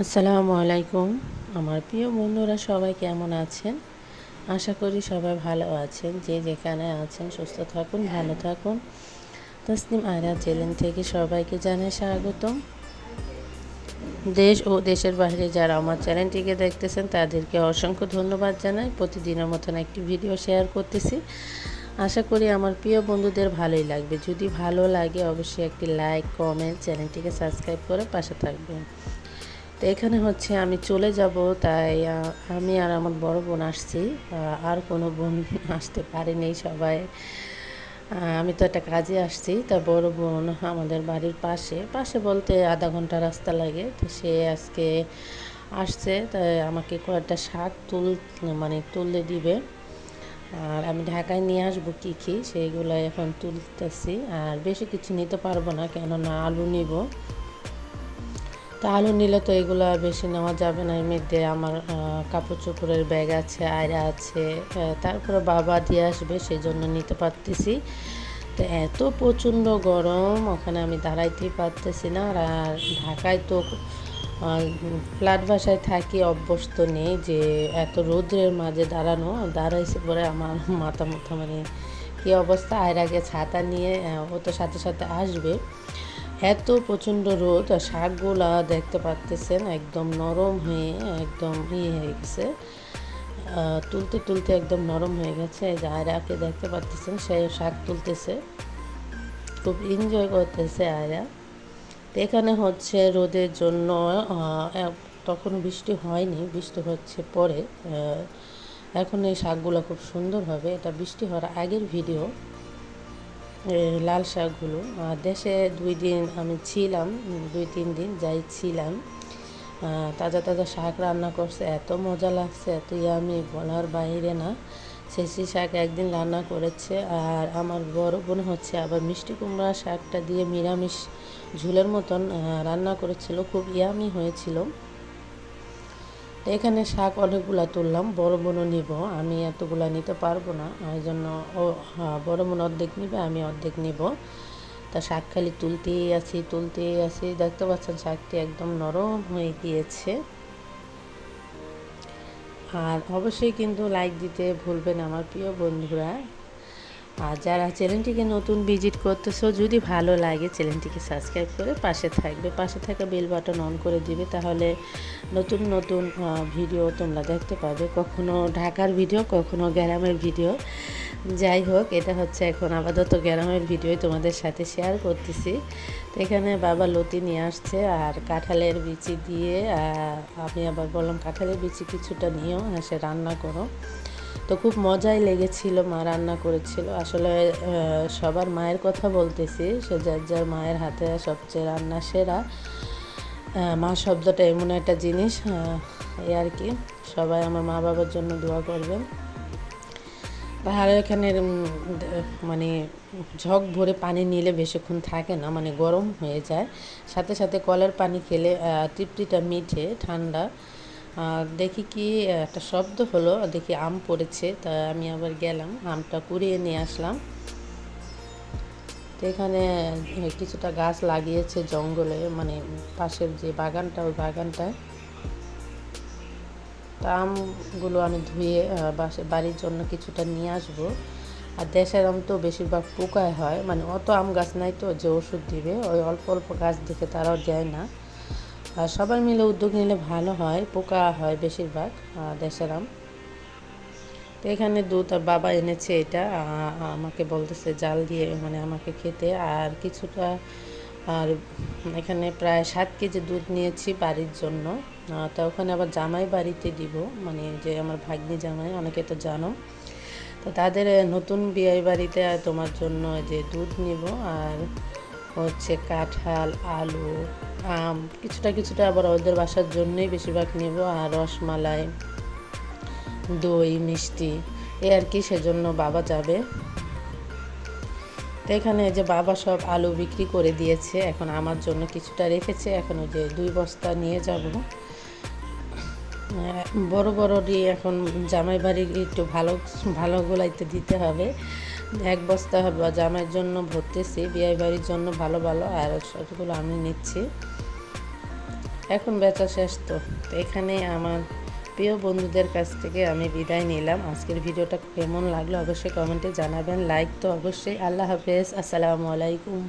আসসালামু আলাইকুম। আমার প্রিয় বন্ধুরা, সবাই কেমন আছেন? আশা করি সবাই ভালো আছেন। যে যেখানে আছেন, সুস্থ থাকুন, ভালো থাকুন। তসলিম আয়রা চ্যানেল থেকে সবাইকে জানাই স্বাগতম। দেশ ও দেশের বাইরে যারা আমার চ্যানেলটিকে দেখতেছেন, তাদেরকে অসংখ্য ধন্যবাদ জানাই। প্রতিদিনের মতন একটি ভিডিও শেয়ার করতেছি। আশা করি আমার প্রিয় বন্ধুদের ভালোই লাগবে। যদি ভালো লাগে, অবশ্যই একটি লাইক, কমেন্ট, চ্যানেলটিকে সাবস্ক্রাইব করে পাশে থাকবেন। তো এখানে হচ্ছে আমি চলে যাব, তাই আমি আর আমার বড় বোন আসছি। আর কোনো বোন আসতে পারেনি সবাই। আমি তো একটা কাজে আসছি, তা বড় বোন আমাদের বাড়ির পাশে। পাশে বলতে আধা ঘণ্টা রাস্তা লাগে, তো সে আজকে আসছে তাই আমাকে কয়েকটা শাক তুল মানে তুলে দিবে। আর আমি ঢাকায় নিয়ে আসব কী কী, সেইগুলো এখন তুলতেছি। আর বেশি কিছু নিতে পারব না, কেননা আলু নিব। তা আলু নিলে তো এগুলো বেশি নেওয়া যাবে না এমনিতে আমার কাপড় চোপড়ের ব্যাগ আছে, আয়রা আছে তারপরে বাবা দিয়ে আসবে সেই জন্য নিতে পারতেছি। তো এত প্রচণ্ড গরম, ওখানে আমি দাঁড়াইতেই পারতেছি না। আর ঢাকায় তো ফ্ল্যাট বাসায় থাকি, অভ্যস্ত নেই যে এত রৌদ্রের মাঝে দাঁড়ানো। দাঁড়াইছে পরে আমার মাথা মাথা মানে কী অবস্থা? আয়রাকে ছাতা নিয়ে ও তো সাথে সাথে আসবে। এত প্রচণ্ড রোদ আর শাকগুলা দেখতে পাচ্তেছেন একদম নরম হয়ে, একদম ইয়ে হয়ে গেছে। তুলতে তুলতে একদম নরম হয়ে গেছে। আয়রাকে দেখতে পাচ্তেছেন সে শাক তুলতেছে। খুব এনজয় করতেছে আয়রা। এখানে হচ্ছে রোদের জন্য তখন বৃষ্টি হয়নি, বৃষ্টি হচ্ছে পরে। এখন এই শাকগুলো খুব সুন্দর হবে। এটা বৃষ্টি হওয়ার আগের ভিডিও লাল শাকগুলো। দেশে দুই দিন আমি ছিলাম, দুই তিন দিন যাই ছিলাম। তাজা তাজা শাক রান্না করছে, এত মজা লাগছে, এত আমি বলার বাইরে না। শেষি শাক একদিন রান্না করেছে, আর আমার বড় বোন হচ্ছে আবার মিষ্টি কুমড়া শাকটা দিয়ে নিরামিষ ঝুলের মতন রান্না করেছিল, খুব ইয়ামি হয়েছিল। এখানে শাক অনেকগুলা তুললাম, বড় বোনও নিব, আমি এতগুলা নিতে পারব না ওই জন্য ও হ্যাঁ বড় বোন অর্ধেক নিবে, আমি অর্ধেক নিব। তা শাক খালি তুলতেই আছি তুলতেই আছি, দেখতে পাচ্ছেন শাকটি একদম নরম হয়ে গিয়েছে। আর অবশ্যই কিন্তু লাইক দিতে ভুলবেন আমার প্রিয় বন্ধুরা। আর যারা চ্যানেলটিকে নতুন ভিজিট করতেছো, যদি ভালো লাগে চ্যানেলটিকে সাবস্ক্রাইব করে পাশে থাকবে। পাশে থাকা বেল বাটন অন করে দিবে, তাহলে নতুন নতুন ভিডিও তোমরা দেখতে পাবে। কখনো ঢাকার ভিডিও, কখনো গ্রামের ভিডিও। যাই হোক, এটা হচ্ছে এখন আপাতত গ্রামের ভিডিও তোমাদের সাথে শেয়ার করতেছি। তো এখানে বাবা লতি নিয়ে আসছে আর কাঁঠালের বিচি দিয়ে আমি আবার বললাম কাঁঠালের বিচি কিছুটা নিয়েও হ্যাঁ সে রান্না করো। তো খুব মজাই লেগেছিল, মা রান্না করেছিল। আসলে সবার মায়ের কথা বলতেছি, সে যার যার মায়ের হাতে সবচেয়ে রান্না সেরা। মা শব্দটা এমন একটা জিনিস এই আর কি। সবাই আমার মা বাবার জন্য দোয়া করবেন। পাহাড়ের এখানে মানে ঝক ভরে পানি নিলে বেশিক্ষণ থাকে না মানে গরম হয়ে যায়। সাথে সাথে কলের পানি খেলে তৃপ্তিটা মিঠে, ঠান্ডা। দেখি কি, একটা শব্দ হলো, দেখি আম পড়েছে, তা আমি আবার গেলাম, আমটা কুড়িয়ে নিয়ে আসলাম। তো এখানে কিছুটা গাছ লাগিয়েছে জঙ্গলে মানে পাশের যে বাগানটা, ওই বাগানটায়। তা আমগুলো আমি ধুয়ে বাড়ির জন্য কিছুটা নিয়ে আসব। আর দেশের আম তো বেশিরভাগ পোকায় হয় মানে অত আম গাছ নাই তো যে ওষুধ দিবে, ওই অল্প অল্প গাছ দেখে তারাও দেয় না। আর সবাই মিলে উদ্যোগ নিলে ভালো হয়, পোকা হয় বেশিরভাগ দেশের আম। তো এখানে দুধ আর বাবা এনেছে এটা আমাকে বলতেছে জাল দিয়ে মানে আমাকে খেতে। আর কিছুটা, আর এখানে প্রায় সাত কেজি দুধ নিয়েছি বাড়ির জন্য। তা ওখানে আবার জামাই বাড়িতে দিব মানে যে আমার ভাগ্নি জামাই, অনেকে তো জানো। তো তাদের নতুন বিয়ে বাড়িতে তোমার জন্য যে দুধ নিব। আর হচ্ছে কাঁঠাল, আলু, আম, কিছুটা কিছুটা আবার ওদের বাসার জন্যই বেশিরভাগ নেব আর রসমালাই, দই, মিষ্টি, এ আর কি সেজন্য বাবা যাবে। তো এখানে যে বাবা সব আলু বিক্রি করে দিয়েছে, এখন আমার জন্য কিছুটা রেখেছে, এখন ওই যে দুই বস্তা নিয়ে যাব। বড় বড় দিয়ে এখন জামাই বাড়ি একটু ভালো ভালো গোলাইতে দিতে হবে। এক বস্তা জামাইয়ের জন্য ভরতেছি বিয়ে বাড়ির জন্য ভালো ভালো, আর সবগুলো আমি নিচ্ছি। এখন বেচা শেষ তো এখানে আমার প্রিয় বন্ধুদের কাছ থেকে আমি বিদায় নিলাম। আজকের ভিডিওটা কেমন লাগল অবশ্যই কমেন্টে জানাবেন। লাইক তো অবশ্যই। আল্লাহ হাফেজ। আসসালামু আলাইকুম।